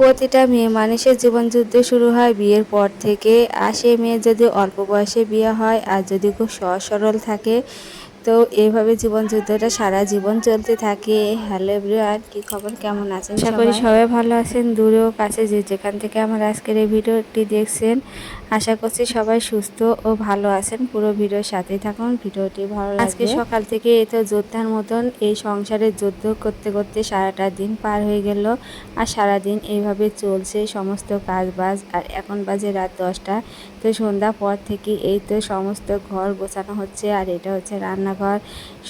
প্রতিটা মেয়ে মানুষের জীবন যুদ্ধ শুরু হয় বিয়ের পর থেকে। আর সে মেয়ে যদি অল্প বয়সে বিয়ে হয় আর যদি খুব সহজ সরল থাকে তো এইভাবে জীবন যুদ্ধটা সারা জীবন চলতে থাকে। হ্যালো এভরিওয়ান কি খবর? কেমন আছেন আশা করি সবাই? ভালো আছেন দূরেও কাছে যে যেখান থেকে আমার আজকের এই ভিডিওটি দেখছেন। আশা করছি সবাই সুস্থ ও ভালো আছেন। পুরো ভিডিওর সাথেই থাকুন ভিডিওটি ভালো আজকে সকাল থেকে এই তো যোদ্ধার মতন এই সংসারে যুদ্ধ করতে করতে সারাটা দিন পার হয়ে গেল। আর সারাদিন এইভাবে চলছে সমস্ত কাজ বাজ আর এখন বাজে রাত দশটা। তো সন্ধ্যা পর থেকে এই তো সমস্ত ঘর গোছানো হচ্ছে। আর এটা হচ্ছে রান্নাঘর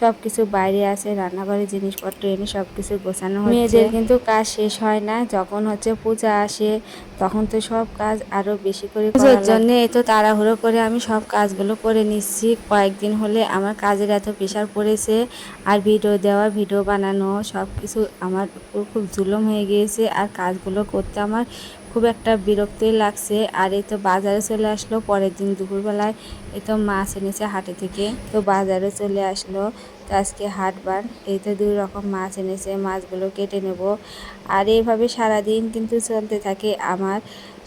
সব কিছু বাইরে আছে রান্নাঘরের জিনিসপত্র এনে সব কিছু গোছানো হচ্ছে। মেয়েদের কিন্তু কাজ শেষ হয় না যখন হচ্ছে পূজা আসে তখন তো সব কাজ আরও বেশি করে পুজোর জন্য এই তো তাড়াহুড়ো করে আমি সব কাজগুলো করে নিচ্ছি। কয়েকদিন হলে আমার কাজের এত প্রেশার পড়েছে আর ভিডিও দেওয়া ভিডিও বানানো সব কিছু আমার খুব জুলুম হয়ে গিয়েছে আর কাজগুলো করতে আমার খুব একটা বিরক্তই লাগছে। আর এই তো বাজারে চলে আসলো, পরের দিন দুপুরবেলায় এই তো মাছ এনেছে হাটে থেকে। তো বাজারে চলে আসলো। তো আজকে হাটবার। এই তো দুই রকম মাছ এনেছে, মাছগুলো কেটে নেব। আর এইভাবে সারাদিন কিন্তু চলতে থাকে আমার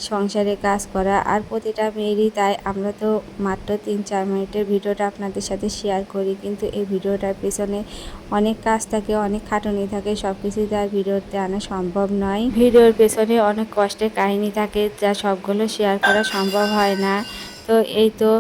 সংসারে কাজ করা। আর প্রতিটা মেয়েরই তাই। আমরা তো মাত্র তিন, চার মিনিটের ভিডিওটা আপনাদের সাথে শেয়ার করি। কিন্তু এই ভিডিওটার পেছনে অনেক কাজ থাকে, অনেক খাটুনি থাকে। সব কিছুই তার ভিডিওতে আনা সম্ভব নয়। ভিডিওর পেছনে অনেক কষ্টের কাহিনী থাকে, যা সবগুলো শেয়ার করা সম্ভব হয় না। তো এই তো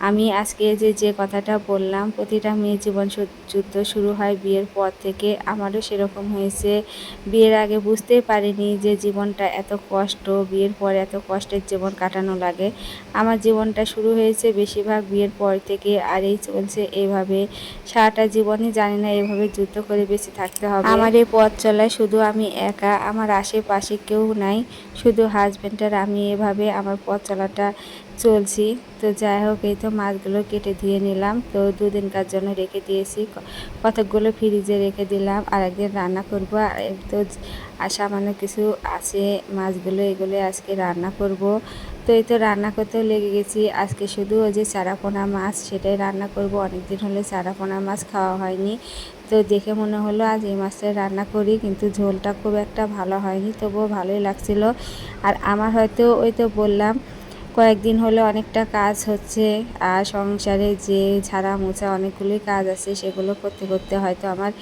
আমি আজকে যে যে কথাটা বললাম, প্রতিটা মেয়ের জীবন যুদ্ধ শুরু হয় বিয়ের পর থেকে। আমারও সেরকম হয়েছে। বিয়ের আগে বুঝতেই পারিনি যে, জীবনটা এত কষ্ট, বিয়ের পর এত কষ্টের জীবন কাটানো লাগে। আমার জীবনটা শুরু হয়েছে বেশিরভাগ বিয়ের পর থেকে, আর এই চলছে এভাবে। সারাটা জীবনই জানি না এভাবে যুদ্ধ করে বেশি থাকতে হবে। আমার এই পথ চলায় শুধু আমি একা, আমার আশেপাশে কেউ নাই। শুধু হাজব্যান্ড আর আমি এভাবে আমার পথ চলাটা চলছি। তো যাই হোক, এই তো মাছগুলো কেটে ধুয়ে নিলাম। তো দুদিনকার জন্য রেখে দিয়েছি। কতকগুলো ফ্রিজে রেখে দিলাম। আর একদিন রান্না করব। আর তো সামান্য কিছু আছে মাছগুলো এগুলো আজকে রান্না করব। তো এই তো রান্না করতেও লেগে গেছি। আজকে শুধু ওই যে চারাপোনা মাছ, সেটাই রান্না করব। অনেকদিন হলে চারাপোনা মাছ খাওয়া হয়নি। তো দেখে মনে হলো আজ এই মাছটা রান্না করি, কিন্তু ঝোলটা খুব একটা ভালো হয়নি, তবুও ভালোই লাগছিল। আর আমার হয়তো ওই তো বললাম কয়েকদিন হলে অনেকটা কাজ হচ্ছে, আর সংসারে যে ঝাড়া মোছা অনেকগুলোই কাজ আছে, সেগুলো করতে করতে হয়তো আমার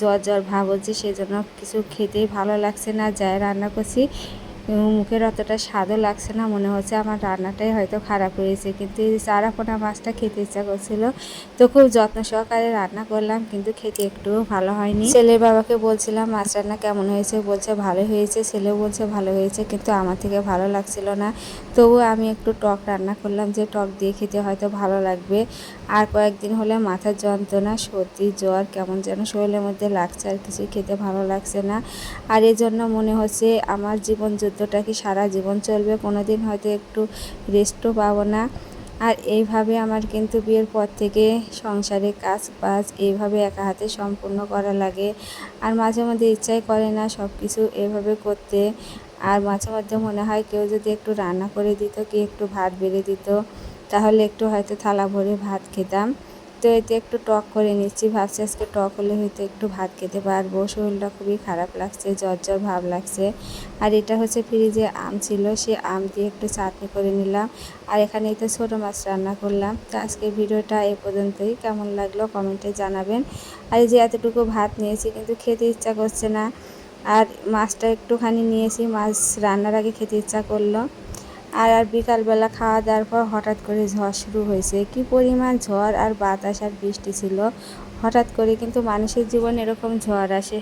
জ্বর জ্বর ভাব হচ্ছে, সেজন্য কিছু খেতেই ভালো লাগছে না, যাই রান্না করছি। মুখের অতটা স্বাদও লাগছে না, মনে হচ্ছে আমার রান্নাটাই হয়তো খারাপ হয়েছে। কিন্তু এই চারাপোনা মাছটা খেতে ইচ্ছা করছিল, তো খুব যত্ন সহকারে রান্না করলাম, কিন্তু খেতে একটুও ভালো হয়নি। ছেলের বাবাকে বলছিলাম, মাছ রান্না কেমন হয়েছে? বলছে, ভালো হয়েছে। ছেলেও বলছে, ভালো হয়েছে। কিন্তু আমার থেকে ভালো লাগছিল না। তবু আমি একটু টক রান্না করলাম, যে টক দিয়ে খেতে হয়তো ভালো লাগবে। আর কয়েকদিন হলে মাথার যন্ত্রণা, সর্দি, জ্বর, কেমন যেন শরীরের মধ্যে লাগছে আর কিছুই খেতে ভালো লাগছে না। আর এজন্য মনে হচ্ছে আমার জীবন যুদ্ধটা কি সারা জীবন চলবে? কোনো দিন হয়তো একটু রেস্টও পাবো না। আর এইভাবে আমার কিন্তু বিয়ের পর থেকে সংসারে কাজ বাজ এইভাবে একা হাতে সম্পূর্ণ করা লাগে। আর মাঝে মধ্যে ইচ্ছাই করে না সব কিছু এভাবে করতে। আর মাঝে মধ্যে মনে হয় কেউ যদি একটু রান্না করে দিত কি একটু ভাত বেড়ে দিত, তাহলে একটু হয়তো থালা ভরে ভাত খেতাম। তো এতে একটু টক করে নিচ্ছি। ভাবছি আজকে টক হলে হয়তো একটু ভাত খেতে পারব। শরীরটা খুবই খারাপ লাগছে, জ্বর জ্বর ভাব লাগছে। আর এটা হচ্ছে ফ্রিজে আম ছিল, সে আম দিয়ে একটু চাটনি করে নিলাম। আর এখানে তো ছোটো মাছ রান্না করলাম। তো আজকে ভিডিওটা এ পর্যন্তই। কেমন লাগল কমেন্টে জানাবেন। আর এই যে এতটুকু ভাত নিয়েছি, কিন্তু খেতে ইচ্ছা করছে না। আর মাছটা একটুখানি নিয়েছি, মাছ রান্নার আগে খেতে ইচ্ছা করল। আর আর বিকালবেলা খাওয়া দাওয়ার পর হঠাৎ করে ঝড় শুরু হয়েছে। কি পরিমাণ ঝড় আর বাতাস আর বৃষ্টি ছিল। হঠাৎ করে কিন্তু মানুষের জীবনে এরকম ঝড় আসে।